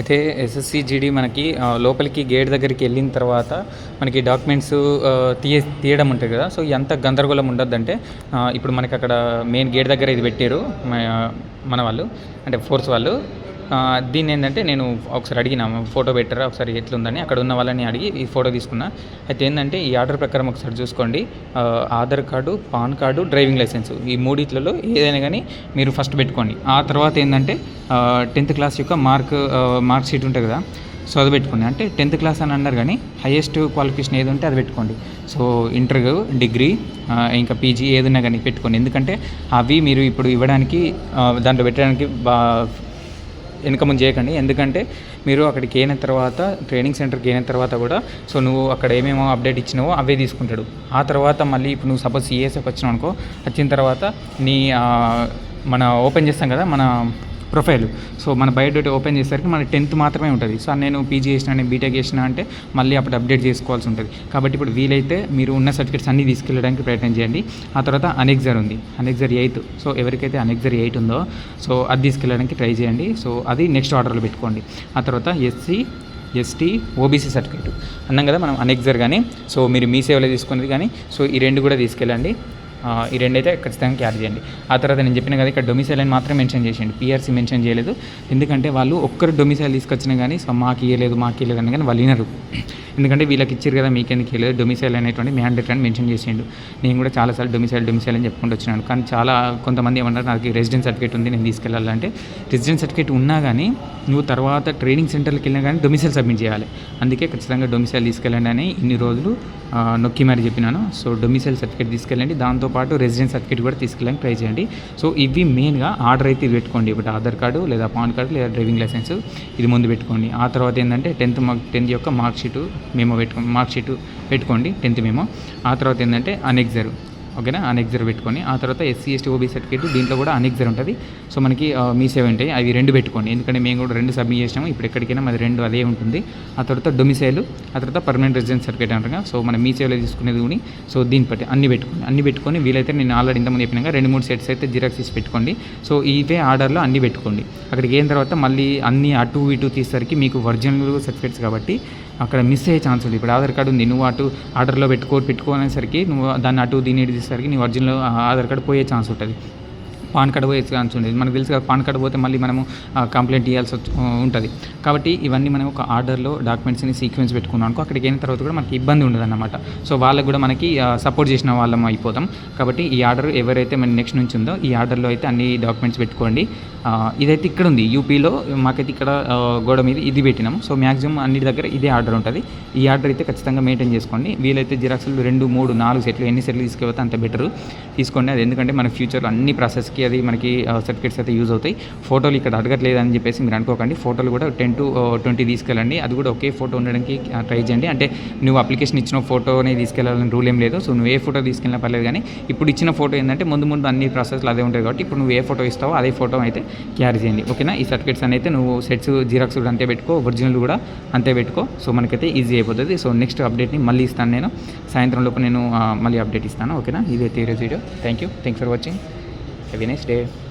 అయితే SSC GD మనకి లోపలికి గేట్ దగ్గరికి వెళ్ళిన తర్వాత మనకి డాక్యుమెంట్స్ తీయ తీయడం ఉంటుంది కదా. సో ఎంత గందరగోళం ఉండొద్దంటే ఇప్పుడు మనకి అక్కడ మెయిన్ గేట్ దగ్గర ఇది పెట్టారు మన వాళ్ళు అంటే ఫోర్స్ వాళ్ళు. దీన్ని ఏంటంటే నేను ఒకసారి అడిగిన ఫోటో పెట్టారా? ఒకసారి ఎట్లుందని. అక్కడ ఉన్న వాళ్ళని అడిగి ఈ ఫోటో తీసుకున్నా. అయితే ఏంటంటే ఈ ఆర్డర్ ప్రకారం ఒకసారి చూసుకోండి. Aadhaar card PAN card driving licence ఈ మూడిట్లలో ఏదైనా కానీ మీరు ఫస్ట్ పెట్టుకోండి. ఆ తర్వాత ఏంటంటే టెన్త్ క్లాస్ యొక్క మార్క్ మార్క్ షీట్ ఉంటుంది కదా సో అది పెట్టుకోండి. అంటే టెన్త్ క్లాస్ అని అన్నారు కానీ హైయెస్ట్ క్వాలిఫికేషన్ ఏది ఉంటే అది పెట్టుకోండి. సో ఇంటర్ డిగ్రీ ఇంకా పీజీ ఏదైనా కానీ పెట్టుకోండి. ఎందుకంటే అవి మీరు ఇప్పుడు ఇవ్వడానికి దాంట్లో పెట్టడానికి బా వెనుక ముందు చేయకండి. ఎందుకంటే మీరు అక్కడికి అయిన తర్వాత ట్రైనింగ్ సెంటర్కి అయిన తర్వాత కూడా సో నువ్వు అక్కడ ఏమేమో అప్డేట్ ఇచ్చినావో అవే తీసుకుంటాడు. ఆ తర్వాత మళ్ళీ ఇప్పుడు నువ్వు సపోజ్ సిఎస్ఎఫ్ వచ్చినావు అనుకో వచ్చిన తర్వాత నీ మన ఓపెన్ చేస్తాం కదా మన ప్రొఫైల్. సో మన బయోడేటా ఓపెన్ చేసేసరికి మన టెన్త్ మాత్రమే ఉంటుంది. సో నేను పీజీ చేసిన నేను బీటెక్ చేసిన అంటే మళ్ళీ అప్పుడు అప్డేట్ చేసుకోవాల్సి ఉంటుంది. కాబట్టి ఇప్పుడు వీలైతే మీరు ఉన్న సర్టిఫికేట్స్ అన్నీ తీసుకెళ్ళడానికి ప్రయత్నం చేయండి. ఆ తర్వాత అనెక్జర్ ఉంది. అనెక్జర్ ఎయిత్ సో ఎవరికైతే అనెక్జర్ ఎయిట్ ఉందో సో అది తీసుకెళ్ళడానికి ట్రై చేయండి. సో అది నెక్స్ట్ ఆర్డర్లో పెట్టుకోండి. ఆ తర్వాత ఎస్సీ ఎస్టీ ఓబీసీ సర్టిఫికేట్. అన్నాం కదా మనం అనెక్జర్ కానీ సో మీరు మీ సేవలో తీసుకునేది కానీ సో ఈ రెండు కూడా తీసుకెళ్ళండి. ఈ రెండైతే ఖచ్చితంగా క్యారీ చేయండి. ఆ తర్వాత నేను చెప్పిన కదా ఇక్కడ డొమిసైల్ అని మాత్రం మెన్షన్ చేసేయండి పిఆర్సీ మెన్షన్ చేయలేదు. ఎందుకంటే వాళ్ళు ఒక్కరు డొమిసైల్ తీసుకొచ్చినా కానీ సో మాకు ఇవ్వలేదు మాకు ఇవ్వలేదు అని కానీ వాళ్ళు వినరు ఎందుకంటే వీళ్ళకి ఇచ్చారు కదా మీకెందుకు ఇవ్వలేదు డొమిసైల్ అనేటువంటి మ్యాండేట్ అని మెన్షన్ చేసిండు. నేను కూడా చాలాసార్లు డొమిసైల్ డొమిసైల్ అని చెప్పుకుంటూ వచ్చినాను. కానీ చాలా కొంతమంది ఏమన్నారు నాకు రెసిడెన్స్ సర్టిఫికేట్ ఉంది నేను తీసుకెళ్ళాలంటే. రెసిడెన్స్ సర్టిఫికేట్ ఉన్నా కానీ నువ్వు తర్వాత ట్రైనింగ్ సెంటర్కి వెళ్ళినా కానీ డొమిసైల్ సబ్మిట్ చేయాలి. అందుకే ఖచ్చితంగా డొమిసైల్ తీసుకెళ్ళండి అని ఇన్ని రోజులు నొక్కి మరి చెప్పినాను. సో డొమిసైల్ సర్టిఫికేట్ తీసుకెళ్ళండి. దాంతోపాటు రెసిడెన్స్ సర్టిఫికేట్ కూడా తీసుకెళ్ళడానికి ట్రై చేయండి. సో ఇవి మెయిన్గా ఆర్డర్ అయితే ఇది పెట్టుకోండి. ఒకటి ఆధార్ కార్డు లేదా పాన్ కార్డు లేదా డ్రైవింగ్ లైసెన్స్ ఇది ముందు పెట్టుకోండి. ఆ తర్వాత ఏంటంటే టెన్త్ మార్క్ టెన్త్ యొక్క మార్క్ షీటు మేము పెట్టుకో మార్క్ షీటు పెట్టుకోండి టెన్త్ మేము ఆ తర్వాత ఏంటంటే అనెగ్జర్ ఓకేనా? అనెగ్జర్ పెట్టుకొని ఆ తర్వాత ఎస్సీ ఎస్టీ ఓబీ సర్టిఫికేట్ దీంట్లో కూడా అనెగ్జర్ ఉంటుంది. సో మనకి మీ సేవ ఉంటాయి. అవి రెండు పెట్టుకోండి. ఎందుకంటే మేము కూడా రెండు సబ్మిట్ చేసినాము. ఇప్పుడు ఎక్కడికైనా మాది రెండు అదే ఉంటుంది. ఆ తర్వాత డొమిసైల్ ఆ తర్వాత పర్మనెంట్ రెసిడెన్స్ సర్టిఫికేట్ అంటారు సో మనం మీ సేవలో తీసుకునేది కూడా. సో దీన్ని బట్టి అన్ని పెట్టుకోండి. అన్ని పెట్టుకొని వీలైతే నేను ఆల్రెడీ ఇంతకుముందు చెప్పినాక రెండు మూడు సెట్స్ అయితే జిరాక్స్ తీసి పెట్టుకోండి. సో ఇవే ఆర్డర్లో అన్ని పెట్టుకోండి. అక్కడికి అయిన తర్వాత మళ్ళీ అన్ని అటు ఇటు తీసేసరికి మీకు ఒరిజినల్ సర్టిఫికేట్స్ కాబట్టి అక్కడ మిస్ అయ్యే ఛాన్స్ ఉంది. ఇప్పుడు ఆధార్ కార్డు ఉంది. నువ్వు అటు ఆర్డర్లో పెట్టుకో పెట్టుకోనేసరికి నువ్వు దాన్ని అటు దీని ఇటు నీ ఒరిజినల్ ఆధార్ కార్డు పోయే ఛాన్స్ ఉంటుంది. పాన్ కార్డు పోయే ఛాన్స్ ఉండేది. మనకు తెలుసు కదా పాన్ కార్డు పోతే మళ్ళీ మనము కంప్లైంట్ ఇవ్వాల్సి ఉంటుంది. కాబట్టి ఇవన్నీ మనం ఒక ఆర్డర్లో డాక్యుమెంట్స్ని సీక్వెన్స్ పెట్టుకున్నాం అనుకో అక్కడికి అయిన తర్వాత కూడా మనకి ఇబ్బంది ఉండదన్నమాట. సో వాళ్ళకి కూడా మనకి సపోర్ట్ చేసిన వాళ్ళం అయిపోతాం. కాబట్టి ఈ ఆర్డర్ ఎవరైతే మన నెక్స్ట్ నుంచి ఉందో ఈ ఆర్డర్లో అయితే అన్ని డాక్యుమెంట్స్ పెట్టుకోండి. ఇదైతే ఇక్కడ ఉంది యూపీలో మాకైతే ఇక్కడ గోడ మీద ఇది పెట్టినాము. సో మ్యాక్సిమం అన్నిటి దగ్గర ఇదే ఆర్డర్ ఉంటుంది. ఈ ఆర్డర్ అయితే ఖచ్చితంగా మెయింటైన్ చేసుకోండి. వీలైతే జిరాక్స్లు రెండు మూడు నాలుగు సెట్లు ఎన్ని సెట్లు తీసుకెళ్తే అంత బెటర్. తీసుకోండి. అది ఎందుకంటే మన ఫ్యూచర్లో అన్ని ప్రాసెస్కి అది మనకి సర్టిఫికేట్స్ అయితే యూజ్ అవుతాయి. ఫోటోలు ఇక్కడ అడగట్లేదు అని చెప్పేసి మీరు అనుకోకండి. ఫోటోలు కూడా టెన్ టు ట్వంటీ తీసుకెళ్ళండి. అది కూడా ఒకే ఫోటో ఉండడానికి ట్రై చేయండి. అంటే నువ్వు అప్లికేషన్ ఇచ్చిన ఫోటోనే తీసుకెళ్ళాలని రూల్ ఏం లేదు. సో నువ్వు ఏ ఫోటో తీసుకెళ్ళినా పర్లేదు కానీ ఇప్పుడు ఇచ్చిన ఫోటో ఏంటంటే ముందు ముందు అన్ని ప్రాసెస్లు అదే ఉంటాయి కాబట్టి ఇప్పుడు నువ్వు ఏ ఫోటో ఇస్తావో అదే ఫోటో అయితే క్యారీ చేయండి. ఓకేనా ఈ సర్టిఫికేట్స్ అని అయితే నువ్వు సెట్స్ జిరాక్స్ కూడా అంతే పెట్టుకో ఒరిజినల్ కూడా అంతే పెట్టుకో. సో మనకైతే ఈజీ అయిపోతుంది. సో నెక్స్ట్ అప్డేట్ని మళ్ళీ ఇస్తాను నేను. సాయంత్రం లోపు నేను మళ్ళీ అప్డేట్ ఇస్తాను. ఓకేనా ఇదైతే ఈరోజు video thank you thanks for watching Have a nice day.